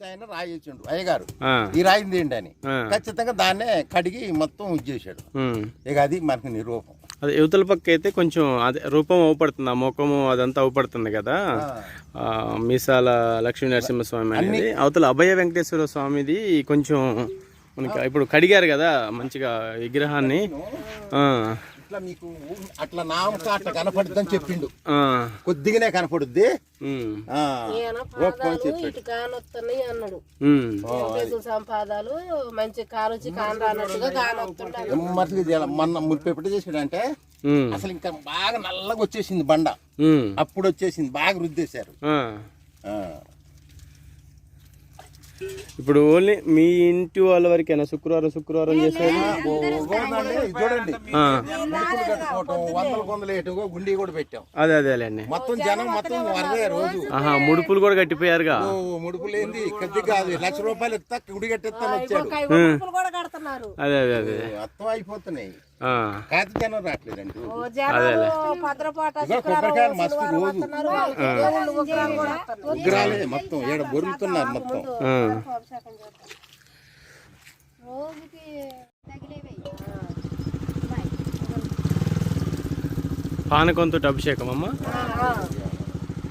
ఆయన రాయి ఇచ్చిండు అయ్యగారు ఈ రాయింది ఏంటి అని? ఖచ్చితంగా దాన్నే కడిగి మొత్తం ఉమ్. ఇక అది మనకి నిరూపం. అదే యువతల పక్క అయితే కొంచెం అదే రూపం అవుపడుతుంది ఆ ముఖము అదంతా అవుపడుతుంది కదా? మీసాల లక్ష్మీ నరసింహస్వామి అనేది. అవతల అభయ వెంకటేశ్వర స్వామిది కొంచెం మనకి ఇప్పుడు కడిగారు కదా మంచిగా విగ్రహాన్ని. ఆ, ఇట్లా మీకు అట్లా నామక అట్లా కనపడుద్దని చెప్పిండు. ఆ, కొద్దిగానే కనపడుద్ది. అని చెప్పాడు. ఇటు కానొస్తున్నాయి అన్నాడు. సంపాదాలు మంచి కాలుచి కాను రానట్టుగా కానొస్తుంటాడు మట్టిగా చేయాలి మొన్న మురిపెప్పుడు చేసాడంటే ఉమ్, అసలు ఇంకా బాగా నల్లగా వచ్చేసింది బండ. అప్పుడు వచ్చేసింది బాగా రుద్దేశారు. ఆ. ఆ. ఇప్పుడు ఓన్లీ మీ ఇంటి వాళ్ళ వరకేనా? శుక్రవారం శుక్రవారం చేసేది? చూడండి. గుండి కూడా పెట్టాం. అదే అదేలేండి. మొత్తం జనం మొత్తం వరదే రోజు. ఆహా ముడుపులు కూడా కట్టిపోయారుగా? ముడుపులు ఏంది కాదు. లక్ష రూపాయలు ఇస్తా గుడి కట్టిస్తాను వచ్చాడు. కడుతున్నారు అదే అదే అదే. మొత్తం అయిపోతున్నాయి. ఆ, కాదు జనం రావట్లేదండి. ఓ జనాలు భద్రపాట ఇదిగో కొబ్బరికాయలు మస్తు రోజు. వస్తున్నారు దేవుళ్ళు ఉగ్రాలు కూడా వస్తున్నారు. ఉగ్రాలే మొత్తం ఏడ బొరుకుతున్నారు మొత్తం. ఆ. రోజుకి తగిలేవి. పానకంతో అభిషేకం అమ్మ.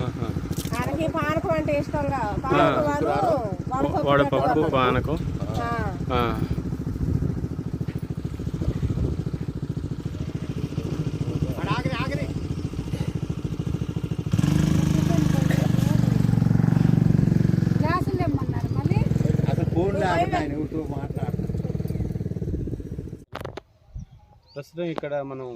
ఆహా. ఆయనకి పానకం అంటే పానకం వాడు వడపప్పు వడపప్పు పానకం. ఆ. ఆయన ఎవరితో మాట్లాడుతున్నారు ప్రస్తుతం ఇక్కడ మనం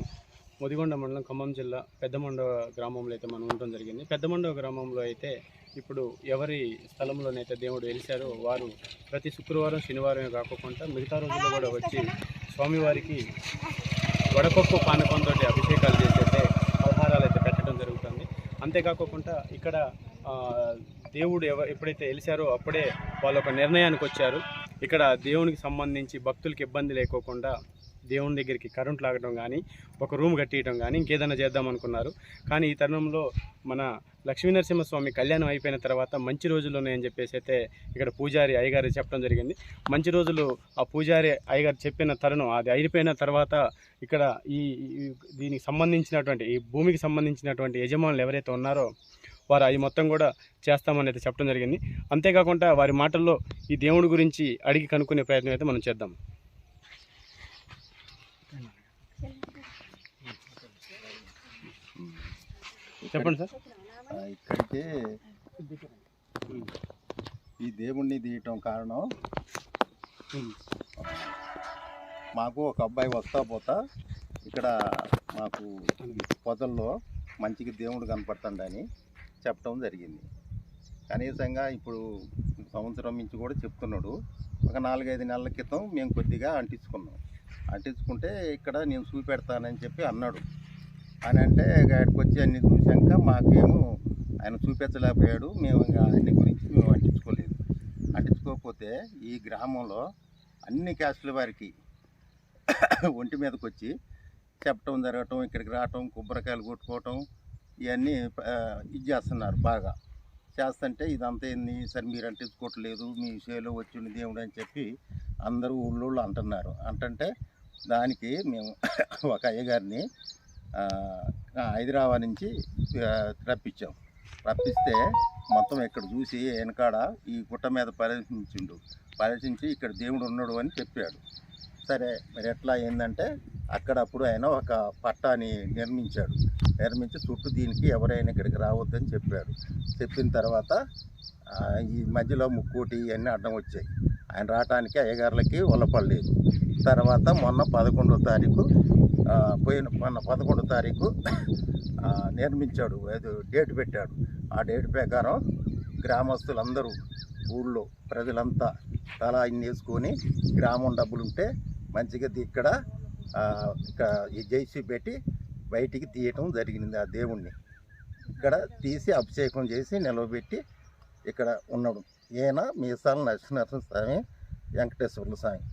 ముదిగొండ మండలం ఖమ్మం జిల్లా పెద్దమండ గ్రామంలో అయితే మనం ఉండడం జరిగింది. పెద్దమండ గ్రామంలో అయితే ఇప్పుడు ఎవరి స్థలంలోనైతే దేవుడు వెలిశారో వారు ప్రతి శుక్రవారం శనివారం కాకుండా మిగతా రోజుల్లో కూడా వచ్చి స్వామివారికి వడపప్పు పానకంతో అభిషేకాలు చేసైతే ఆహారాలు అయితే పెట్టడం జరుగుతుంది. అంతేకాకుండా ఇక్కడ దేవుడు ఎవ ఎప్పుడైతే వెలిశారో అప్పుడే వాళ్ళు ఒక నిర్ణయానికి వచ్చారు. ఇక్కడ దేవునికి సంబంధించి భక్తులకి ఇబ్బంది లేకోకుండా దేవుని దగ్గరికి కరెంట్ లాగడం కానీ ఒక రూమ్ కట్టియడం కానీ ఇంకేదైనా చేద్దాం అనుకున్నారు. కానీ ఈ తరుణంలో మన లక్ష్మీనరసింహస్వామి కళ్యాణం అయిపోయిన తర్వాత మంచి రోజులు ఉన్నాయని చెప్పేసి అయితే ఇక్కడ పూజారి అయ్యగారు చెప్పడం జరిగింది. మంచి రోజులు ఆ పూజారి అయ్యగారు చెప్పిన తరుణం అది అయిపోయిన తర్వాత ఇక్కడ ఈ ఈ- దీనికి సంబంధించినటువంటి ఈ భూమికి సంబంధించినటువంటి యజమానులు ఎవరైతే ఉన్నారో వారు అవి మొత్తం కూడా చేస్తామని అయితే చెప్పడం జరిగింది. అంతేకాకుండా వారి మాటల్లో ఈ దేవుడి గురించి అడిగి కనుక్కునే ప్రయత్నం అయితే మనం చేద్దాం. చెప్పండి సార్. ఆ, ఇక్కడికి ఈ దేవుణ్ణి తీయటం కారణం మాకు ఒక అబ్బాయి వస్తా పోతా ఇక్కడ మాకు పొదల్లో మంచిగా దేవుడు కనపడుతుండని చెప్పడం జరిగింది. కనీసంగా ఇప్పుడు సంవత్సరం నుంచి కూడా చెప్తున్నాడు. ఒక నాలుగైదు నెలల క్రితం మేము కొద్దిగా అంటించుకున్నాం. అంటించుకుంటే ఇక్కడ నేను చూపెడతానని చెప్పి అన్నాడు. అని అంటే ఇక్కడికి వచ్చి అన్ని చూశాక మాకేమో ఆయన చూపించలేకపోయాడు మేము ఇంకా అన్ని గురించి మేము అంటించుకోలేదు. అంటించుకోకపోతే ఈ గ్రామంలో అన్ని క్యాస్టుల వారికి ఒంటి మీదకి వచ్చి చెప్పటం జరగటం ఇక్కడికి రావటం కొబ్బరికాయలు కొట్టుకోవటం ఇవన్నీ ఇది చేస్తున్నారు బాగా. చేస్తుంటే ఇదంతా ఏంది? సరే మీరు అంటించుకోవట్లేదు మీ విషయంలో వచ్చింది దేవుడు అని చెప్పి అందరూ ఊళ్ళోళ్ళు అంటున్నారు. అంటుంటే దానికి మేము ఒక అయ్యగారిని హైదరాబాద్ నుంచి రప్పించాం. రప్పిస్తే మొత్తం ఇక్కడ చూసి వెనకాడ ఈ గుట్ట మీద పరిశీలించిండు పరిశీలించి ఇక్కడ దేవుడు ఉన్నాడు అని చెప్పాడు. సరే మరి ఎట్లా ఏంటంటే అక్కడ అప్పుడు ఆయన ఒక పట్టాని నిర్మించాడు. నిర్మించి చుట్టూ దీనికి ఎవరైనా ఇక్కడికి రావద్దని చెప్పాడు. చెప్పిన తర్వాత ఈ మధ్యలో ముక్కోటి ఇవన్నీ అడ్డం వచ్చాయి. ఆయన రావటానికి అయ్యగారులకి వల్లపడలేదు తర్వాత మొన్న పదకొండో తారీఖు పోయిన మొన్న పదకొండో తారీఖు నిర్మించాడు. ఏదో డేట్ పెట్టాడు. ఆ డేట్ ప్రకారం గ్రామస్తులందరూ ఊళ్ళో ప్రజలంతా తలా ఇన్ని వేసుకొని గ్రామం డబ్బులుంటే మంచిగా ఇక్కడ ఆ, ఇక్కడ ఈ పెట్టి బయటికి తీయటం జరిగింది ఆ దేవుణ్ణి. ఇక్కడ తీసి అభిషేకం చేసి నిలవబెట్టి ఇక్కడ ఉన్నాడు. ఈయన మీసాల నరసింహ స్వామి వెంకటేశ్వర్ల స్వామి.